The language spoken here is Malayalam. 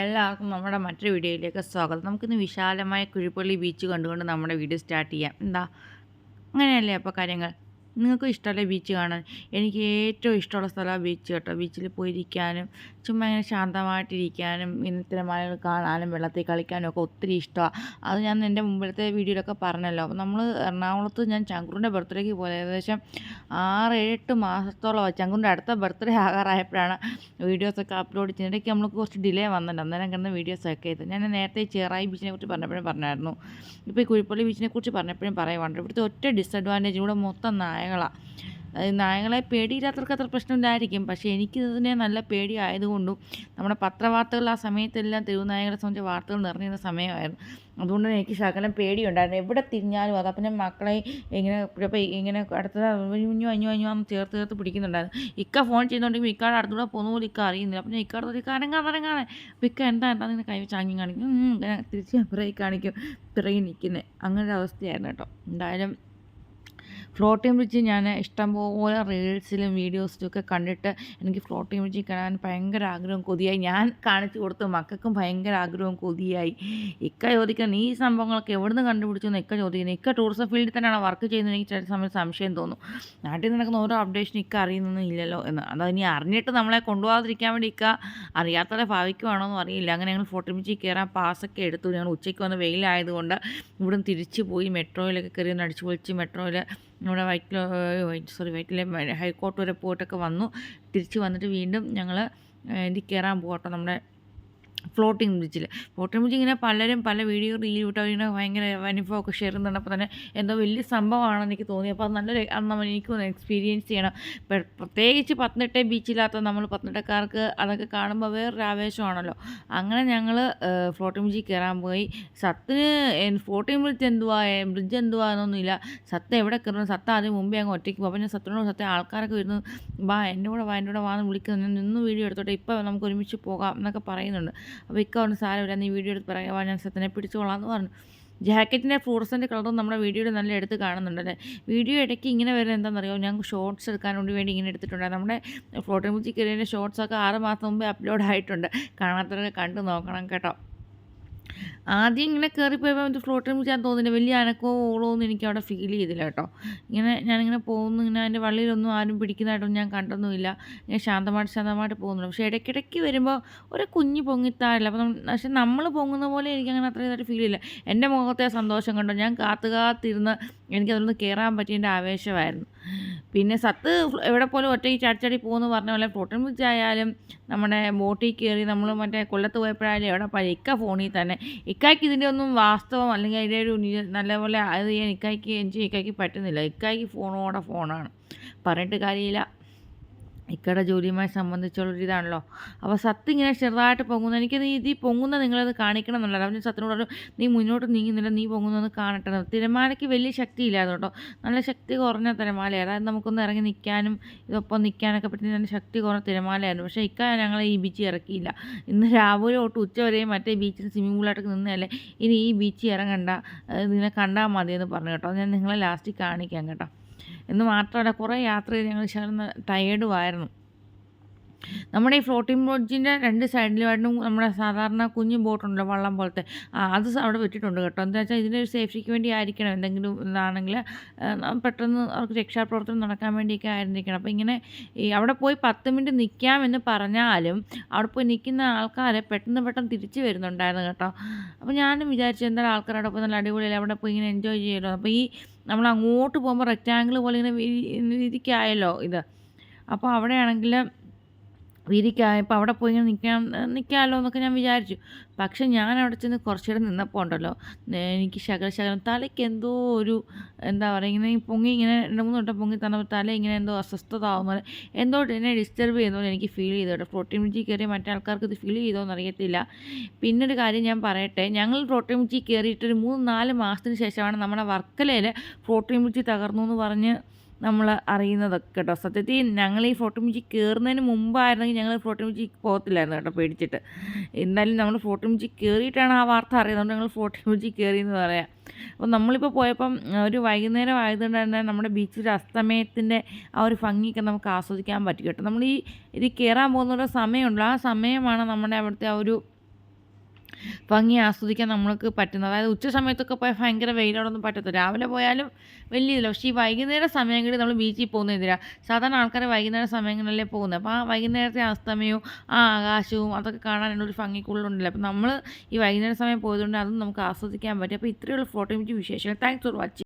എല്ലാവർക്കും നമ്മുടെ മറ്റൊരു വീഡിയോയിലേക്ക് സ്വാഗതം. നമുക്കിന്ന് വിശാലമായ കുഴിപ്പള്ളി ബീച്ച് കണ്ടുകൊണ്ട് നമ്മുടെ വീഡിയോ സ്റ്റാർട്ട് ചെയ്യാം. എന്താ? അങ്ങനെയല്ലേ അപ്പോൾ കാര്യങ്ങൾ? നിങ്ങൾക്കും ഇഷ്ടമല്ലേ ബീച്ച് കാണാൻ? എനിക്ക് ഏറ്റവും ഇഷ്ടമുള്ള സ്ഥലമാണ് ബീച്ച് കേട്ടോ. ബീച്ചിൽ പോയിരിക്കാനും ചുമ്മാ ഇങ്ങനെ ശാന്തമായിട്ടിരിക്കാനും ഇന്നത്തെ മലകൾ കാണാനും വെള്ളത്തിൽ കളിക്കാനും ഒക്കെ ഒത്തിരി ഇഷ്ടമാണ് അത് ഞാൻ എന്റെ മുമ്പിലത്തെ വീഡിയോയിലൊക്കെ പറഞ്ഞല്ലോ. അപ്പോൾ നമ്മൾ എറണാകുളത്ത് ഞാൻ ചങ്കുറിന്റെ ബർത്ത്ഡേക്ക് പോയത്. ഏകദേശം ആറ് എട്ട് മാസത്തോളം ചങ്കുറിന്റെ അടുത്ത ബർത്ത്ഡേ ആകാറായപ്പോഴാണ് വീഡിയോസൊക്കെ അപ്ലോഡ് ചെയ്യുന്നത് ഇടയ്ക്ക് നമ്മൾക്ക് കുറച്ച് ഡിലേ വന്നിട്ടുണ്ട്. അന്നേരം കിടന്ന വീഡിയോസൊക്കെ ഇത് ഞാൻ നേരത്തെ ചെറായി ബീച്ചിനെ കുറിച്ച് പറഞ്ഞപ്പോഴും പറഞ്ഞായിരുന്നു. ഇപ്പോൾ ഈ കുഴിപ്പള്ളി ബീച്ചിനെ കുറിച്ച് പറഞ്ഞപ്പോഴും പറയുവാണ്ട് ഇവിടുത്തെ ഒറ്റ ഡിസഡ്വാന്റേജ് ഇവിടെ മൊത്തം നായകളാണ് നായകളെ പേടിയില്ലാത്തവർക്ക് അത്ര പ്രശ്നമില്ലായിരിക്കും പക്ഷേ എനിക്കിതിനെ നല്ല പേടി ആയതുകൊണ്ടും നമ്മുടെ പത്രവാർത്തകൾ ആ സമയത്തെല്ലാം തെരുവുനായകളെ സംബന്ധിച്ച വാർത്തകൾ നിറഞ്ഞിരുന്ന സമയമായിരുന്നു. അതുകൊണ്ട് തന്നെ എനിക്ക് ശകലം പേടിയുണ്ടായിരുന്നു. എവിടെ തിരിഞ്ഞാലും അത്. അപ്പം മക്കളെ ഇങ്ങനെ ഇങ്ങനെ അടുത്ത അഞ്ഞു അഞ്ഞു അഞ്ഞു ആന്ന് ചേർത്ത് ചേർത്ത് പിടിക്കുന്നുണ്ടായിരുന്നു. ഇക്ക ഫോൺ ചെയ്യുന്നുണ്ടെങ്കിൽ ഇക്കാട് അടുത്തൂടെ പോകുന്ന പോലെ ഇക്ക അറിയുന്നില്ല. അപ്പം ഇക്കാടെ തൊട്ട് കരങ്ങാൻ കരങ്ങാനെ അപ്പം ഇക്ക എന്താ എന്താ ഇങ്ങനെ കൈ ചാങ്ങി കാണിക്കും. ഇങ്ങനെ തിരിച്ച് പിറകെ കാണിക്കും. പിറകെ നിൽക്കുന്നത് അങ്ങനെ ഒരു അവസ്ഥയായിരുന്നു കേട്ടോ. എന്തായാലും ഫ്ലോട്ടിംഗ് ബ്രിഡ്ജ് ഞാൻ ഇഷ്ടംപോലെ റീൽസിലും വീഡിയോസിലും ഒക്കെ കണ്ടിട്ട് എനിക്ക് ഫ്ലോട്ടിംഗ് ബ്രിഡ്ജിൽ കാണാൻ ഭയങ്കര ആഗ്രഹം കൊതിയായി. ഞാൻ കാണിച്ചു കൊടുത്തു മക്കൾക്കും ഭയങ്കര ആഗ്രഹം കൊതിയായി. ഇക്ക ചോദിക്കണം ഈ സംഭവങ്ങളൊക്കെ എവിടുന്ന് കണ്ടുപിടിച്ചു? എന്ന് ഇക്ക ചോദിക്കുന്നത് ഇക്ക ടൂറിസം ഫീൽഡിൽ തന്നെയാണ് വർക്ക് ചെയ്യുന്നത് എനിക്ക് ചില സമയത്ത് സംശയം തോന്നും. നാട്ടിൽ നടക്കുന്ന ഓരോ അപ്ഡേഷൻ ഇക്ക അറിയുന്നൊന്നും ഇല്ലല്ലോ എന്ന്. അത് ഇനി അറിഞ്ഞിട്ട് നമ്മളെ കൊണ്ടുപോകാതിരിക്കാൻ വേണ്ടി ഇക്ക അറിയാത്തവരെ ഭാവിക്കുവാണോ എന്ന് അറിയില്ല. അങ്ങനെ ഞങ്ങൾ ഫോർട്ടി ബ്രിഡ്ജിൽ കയറാൻ പാസ്സൊക്കെ എടുത്തു. ഞങ്ങൾ ഉച്ചയ്ക്ക് വന്ന് വെയിലായതുകൊണ്ട് ഇവിടുന്ന് തിരിച്ചു പോയി മെട്രോയിലൊക്കെ കയറി ഒന്ന് അടിച്ചു പൊളിച്ച് മെട്രോയിൽ നമ്മുടെ വൈറ്റ് സോറി വൈറ്റിലെ ഹൈക്കോർട്ട് വരെ പോയിട്ടൊക്കെ വന്നു. തിരിച്ച് വന്നിട്ട് വീണ്ടും ഞങ്ങൾ ഇതിൽ കയറാൻ പോകട്ടോ നമ്മുടെ ഫ്ലോട്ടിംഗ് ബ്രിഡ്ജിൽ ഫ്ലോട്ടിംഗ് ബ്രിഡ്ജ് ഇങ്ങനെ പലരും പല വീഡിയോ റീൽ വിട്ടോ ഇങ്ങനെ ഭയങ്കര അനുഭവമൊക്കെ ഷെയർ ചെയ്യുന്നുണ്ട്. അപ്പോൾ തന്നെ എന്തോ വലിയ സംഭവമാണെന്ന് എനിക്ക് തോന്നി. അപ്പോൾ അത് നല്ലൊരു നമ്മൾ എനിക്കൊന്ന് എക്സ്പീരിയൻസ് ചെയ്യണം. പ്ര- പ്രത്യേകിച്ച് പത്തനംതിട്ട ബീച്ചില്ലാത്ത നമ്മൾ പത്തനംതിട്ടക്കാർക്ക് അതൊക്കെ കാണുമ്പോൾ വേറൊരു ആവേശമാണല്ലോ. അങ്ങനെ ഞങ്ങൾ ഫ്ലോട്ടിംഗ് ബ്രിഡ്ജിൽ കയറാൻ പോയി. സത്തിന് ഫ്ലോട്ടിംഗ് ബ്രിഡ്ജ് എന്തുവാ? ബ്രിഡ്ജ് എന്തുവാ എന്നൊന്നുമില്ല സത്ത് എവിടെ കയറണം? സത്ത ആദ്യം മുമ്പേ അങ്ങ് ഒറ്റയ്ക്ക് പോകും അപ്പോൾ ഞാൻ സത്തിനോട് സത്യം ആൾക്കാരൊക്കെ വരുന്നു. വാ എന്റെ കൂടെ വാ എന്റെ കൂടെ വാന്ന് വിളിക്കുന്നു. ഞാൻ നിന്ന് വീഡിയോ എടുത്തോട്ടെ. ഇപ്പോൾ നമുക്ക് ഒരുമിച്ച് പോകാം എന്നൊക്കെ പറയുന്നുണ്ട്. അപ്പോൾ ഇക്ക പറഞ്ഞു സാരമില്ല നീ വീഡിയോ എടുത്ത് പറയാൻ ഞാൻ സത്തിനെ പിടിച്ചോളാം എന്ന് പറഞ്ഞു. ജാക്കറ്റിന്റെ ഫ്ലൂറസന്റ് കളറും നമ്മുടെ വീഡിയോയിൽ നല്ല എടുത്ത് കാണുന്നുണ്ടല്ലേ വീഡിയോ ഇടയ്ക്ക് ഇങ്ങനെ വരുന്നത് എന്താണെന്നറിയോ ഞാൻ ഷോർട്സ് എടുക്കാൻ വേണ്ടി ഇങ്ങനെ എടുത്തിട്ടുണ്ട്. നമ്മുടെ ഫ്ലോട്ടിംഗ് മ്യൂസിക് ഷോർട്സൊക്കെ ആറ് മാസം മുമ്പേ അപ്ലോഡ് ആയിട്ടുണ്ട്. കാണാത്തവരൊക്കെ കണ്ടു നോക്കണം കേട്ടോ. ആദ്യം ഇങ്ങനെ കയറിപ്പോയപ്പോൾ മറ്റേ ഫ്ലോട്ടിൽ ഞാൻ തോന്നുന്നില്ല. വലിയ അനക്കോ ഓളോ ഒന്നും എനിക്ക് അവിടെ ഫീൽ ചെയ്തില്ല കേട്ടോ. ഇങ്ങനെ ഞാനിങ്ങനെ പോകുന്നു. ഇങ്ങനെ അതിന്റെ വള്ളിയിലൊന്നും ആരും പിടിക്കുന്നതായിട്ടൊന്നും ഞാൻ കണ്ടൊന്നുമില്ല. ഇങ്ങനെ ശാന്തമായിട്ട് ശാന്തമായിട്ട് പോകുന്നുള്ളൂ പക്ഷേ ഇടയ്ക്കിടയ്ക്ക് വരുമ്പോൾ ഒരു കുഞ്ഞ് പൊങ്ങിത്താറില്ല അപ്പം പക്ഷെ നമ്മൾ പൊങ്ങുന്ന പോലെ എനിക്ക് അങ്ങനെ അത്ര ഇതായിട്ട് ഫീൽ ഇല്ല എന്റെ മുഖത്തെ സന്തോഷം കണ്ടോ? ഞാൻ കാത്തു കാത്തിരുന്ന് എനിക്ക് അതിലൊന്ന് കയറാൻ പറ്റിയതിന്റെ ആവേശമായിരുന്നു. പിന്നെ സത്ത് എവിടെ പോലും ഒറ്റയ്ക്ക് ചാടിച്ചാടി പോകുമെന്ന് പറഞ്ഞ പോലെ ടോട്ടൽ ബ്രിഡ്ജ് ആയാലും നമ്മുടെ ബോട്ടിൽ കയറി നമ്മൾ മറ്റേ കൊല്ലത്ത് പോയപ്പോഴായാലും എവിടെ പോയി ഇക്ക ഫോണിൽ തന്നെ. ഇക്കായ്ക്ക് ഇതിന്റെ ഒന്നും വാസ്തവം അല്ലെങ്കിൽ അതിന്റെ ഒരു നല്ലപോലെ അത് ചെയ്യാൻ ഇക്കായ്ക്ക് എനിക്ക് ഇക്കായ്ക്ക് പറ്റുന്നില്ല. ഇക്കായ്ക്ക് ഫോണോടെ ഫോണാണ് പറഞ്ഞിട്ട് കാര്യമില്ല. ഇക്കയുടെ ജോലിയുമായി സംബന്ധിച്ചുള്ളൊരു ഇതാണല്ലോ. അപ്പോൾ സത്ത് ഇങ്ങനെ ചെറുതായിട്ട് പൊങ്ങുന്നു. എനിക്കത് ഇത് ഈ പൊങ്ങുന്ന നിങ്ങളത് കാണിക്കണം എന്നുള്ളത് അവൻ സത്തിനോട് പറഞ്ഞു നീ മുന്നോട്ട് നീങ്ങുന്നില്ല നീ പൊങ്ങുന്നതെന്ന് കാണട്ടെ എന്ന്." തിരമാലയ്ക്ക് വലിയ ശക്തിയില്ലാതെ കേട്ടോ. നല്ല ശക്തി കുറഞ്ഞ തിരമാലയാണ് അതായത് നമുക്കൊന്ന് ഇറങ്ങി നിൽക്കാനും ഇതൊപ്പം നിൽക്കാനൊക്കെ പറ്റുന്ന നല്ല ശക്തി കുറഞ്ഞ തിരമാലയായിരുന്നു. പക്ഷേ ഇക്ക ഞങ്ങളെ ഈ ബീച്ചിൽ ഇറക്കിയില്ല. ഇന്ന് രാവിലെ തൊട്ട് ഉച്ച വരെയും മറ്റേ ബീച്ചിൽ സ്വിമ്മിംഗ് പൂളായിട്ടൊക്കെ നിന്നല്ലേ ഇനി ഈ ബീച്ചിൽ ഇറങ്ങണ്ട. നിന്നെ കണ്ടാൽ മതിയെന്ന് പറഞ്ഞു കേട്ടോ. ഞാൻ നിങ്ങളെ ലാസ്റ്റ് കാണിക്കാം കേട്ടോ. എന്ന് മാത്രമല്ല കുറേ യാത്ര ചെയ്ത് ഞങ്ങൾ ശകലം ടയേർഡുമായിരുന്നു നമ്മുടെ ഈ ഫ്ലോട്ടിംഗ് ബോട്ടിന്റെ രണ്ട് സൈഡിലുമായിട്ടും നമ്മുടെ സാധാരണ കുഞ്ഞു ബോട്ടുണ്ടല്ലോ വള്ളം പോലത്തെ. അത് അവിടെ വെച്ചിട്ടുണ്ട് കേട്ടോ. എന്താ വെച്ചാൽ ഇതിന്റെ ഒരു സേഫ്റ്റിക്ക് വേണ്ടി ആയിരിക്കണം. എന്തെങ്കിലും ഇതാണെങ്കിൽ പെട്ടെന്ന് അവർക്ക് രക്ഷാപ്രവർത്തനം നടക്കാൻ വേണ്ടിയൊക്കെ ആയിരിക്കണം അപ്പോൾ ഇങ്ങനെ ഈ അവിടെ പോയി പത്ത് മിനിറ്റ് നിൽക്കാമെന്ന് പറഞ്ഞാലും അവിടെ പോയി നിൽക്കുന്ന ആൾക്കാരെ പെട്ടെന്ന് പെട്ടെന്ന് തിരിച്ചു വരുന്നുണ്ടായിരുന്നു കേട്ടോ. അപ്പോൾ ഞാനും വിചാരിച്ചു എന്താ ആൾക്കാർ അവിടെ പോയി നല്ല അടിപൊളിയല്ലേ അവിടെ പോയി ഇങ്ങനെ എൻജോയ് ചെയ്യുമല്ലോ അപ്പോൾ ഈ നമ്മൾ അങ്ങോട്ട് പോകുമ്പോൾ റെക്റ്റാങ്കിൾ പോലെ ഇങ്ങനെ രീതിക്കായല്ലോ ഇത്. അപ്പോൾ അവിടെയാണെങ്കിൽ വിരിക്കായപ്പോൾ അവിടെ പോയി ഇങ്ങനെ നിൽക്കാൻ നിൽക്കാമല്ലോ എന്നൊക്കെ ഞാൻ വിചാരിച്ചു. പക്ഷെ ഞാൻ അവിടെ ചെന്ന് കുറച്ചുകൂടെ നിന്നപ്പോൾ ഉണ്ടല്ലോ എനിക്ക് ശകല ശകലം തലയ്ക്ക് എന്തോ ഒരു എന്താ പറയുക ഇങ്ങനെ പൊങ്ങി ഇങ്ങനെ രണ്ട് മൂന്ന് വട്ടം പൊങ്ങി തന്നപ്പോൾ തല ഇങ്ങനെ എന്തോ അസ്വസ്ഥത ആവുന്ന പോലെ എന്തോ എന്നെ ഡിസ്റ്റർബ് ചെയ്യുന്ന പോലെ എനിക്ക് ഫീൽ ചെയ്തു കേട്ടോ. പ്രോട്ടീൻ മിച്ചി കയറിയ മറ്റേ ആൾക്കാർക്ക് ഇത് ഫീൽ ചെയ്തോന്ന് പിന്നെ ഒരു കാര്യം ഞാൻ പറയട്ടെ ഞങ്ങൾ പ്രോട്ടീൻ മിച്ചി കയറിയിട്ട് ഒരു മൂന്ന് നാല് മാസത്തിന് ശേഷമാണ് നമ്മുടെ വർക്കലയിൽ പ്രോട്ടീൻ മിച്ചി തകർന്നു എന്ന് പറഞ്ഞ് നമ്മൾ അറിയുന്നതൊക്കെ കേട്ടോ. സത്യത്തിൽ ഞങ്ങൾ ഈ ഫോട്ടോ മ്യൂജിക് കയറുന്നതിന് മുമ്പായിരുന്നെങ്കിൽ ഞങ്ങൾ ഫോട്ടോ മ്യൂജിക് പോകത്തില്ലായിരുന്നു കേട്ടോ പേടിച്ചിട്ട്. എന്തായാലും നമ്മൾ ഫോട്ടോ മ്യൂജിക് കയറിയിട്ടാണ് ആ വാർത്ത അറിയുന്നത്. ഞങ്ങൾ ഫോട്ടോ മ്യൂജിക് കയറി എന്ന് പറയാം. അപ്പോൾ നമ്മളിപ്പോൾ പോയപ്പം ഒരു വൈകുന്നേരം ആയതുകൊണ്ട് തന്നെ നമ്മുടെ ബീച്ചിൽ അസ്തമയത്തിന്റെ ആ ഒരു ഭംഗിയൊക്കെ നമുക്ക് ആസ്വദിക്കാൻ പറ്റും കേട്ടോ. നമ്മൾ ഈ ഇത് കയറാൻ പോകുന്ന ഒരു ആ സമയമാണ് നമ്മുടെ അവിടുത്തെ ആ ഒരു ഭംഗി ആസ്വദിക്കാൻ നമ്മൾക്ക് പറ്റുന്നത്. അതായത് ഉച്ച സമയത്തൊക്കെ പോയാൽ ഭയങ്കര വെയിലോടൊന്നും പറ്റത്തില്ല. രാവിലെ പോയാലും വലിയ ഇതില്ല പക്ഷേ ഈ വൈകുന്നേര സമയങ്ങളിൽ നമ്മൾ ബീച്ചിൽ പോകുന്നത് എന്തിനാ? സാധാരണ ആൾക്കാർ വൈകുന്നേര സമയങ്ങളിലേ പോകുന്നത്. അപ്പോൾ ആ വൈകുന്നേരത്തെ അസ്തമയവും ആ ആകാശവും അതൊക്കെ കാണാനുള്ളൊരു ഭംഗി കൂടുതലുണ്ടല്ലോ. അപ്പോൾ നമ്മൾ ഈ വൈകുന്നേര സമയം പോയതുകൊണ്ട് അതും നമുക്ക് ആസ്വദിക്കാൻ പറ്റും. അപ്പോൾ ഇത്രയുള്ള ഫോട്ടോ. എനിക്ക് വിശേഷം താങ്ക്സ് ഫോർ വാച്ചിങ്